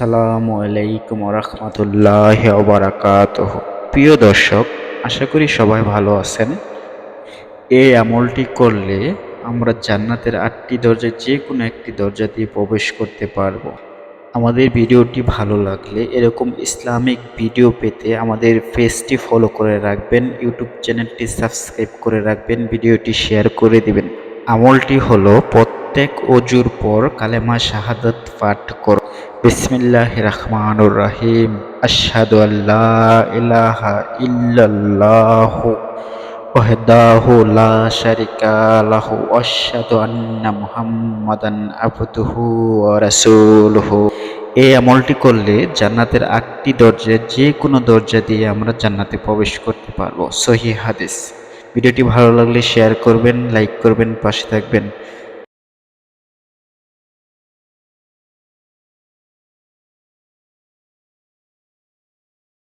আসসালামু আলাইকুম রহমতুল্লাহ বারাকাত প্রিয় দর্শক, আশা করি সবাই ভালো আছেন। এই আমলটি করলে আমরা জান্নাতের আটটি দরজা যে কোনো একটি দরজা দিয়ে প্রবেশ করতে পারব। আমাদের ভিডিওটি ভালো লাগলে এরকম ইসলামিক ভিডিও পেতে আমাদের পেজটি ফলো করে রাখবেন, ইউটিউব চ্যানেলটি সাবস্ক্রাইব করে রাখবেন, ভিডিওটি শেয়ার করে দিবেন। আমলটি হলো, প্রত্যেক অজুর পর কালেমা শাহাদাত পাঠ করো। বিসমিল্লাহ রহমানুর রাহিম আশহাদু আল্লাহ ইলাহা ইল্লাল্লাহ ওয়াহদাহু লা শারিকা লাহু আশহাদু আন্না মুহাম্মাদান আবদুহু ওয়া রাসূলুহু। এই আমলটি করলে জান্নাতের আটটি দরজা যে কোনো দরজা দিয়ে আমরা জান্নাতে প্রবেশ করতে পারব। সহি হাদিস। ভিডিওটি ভালো লাগলে শেয়ার করবেন, লাইক করবেন, পাশে থাকবেন।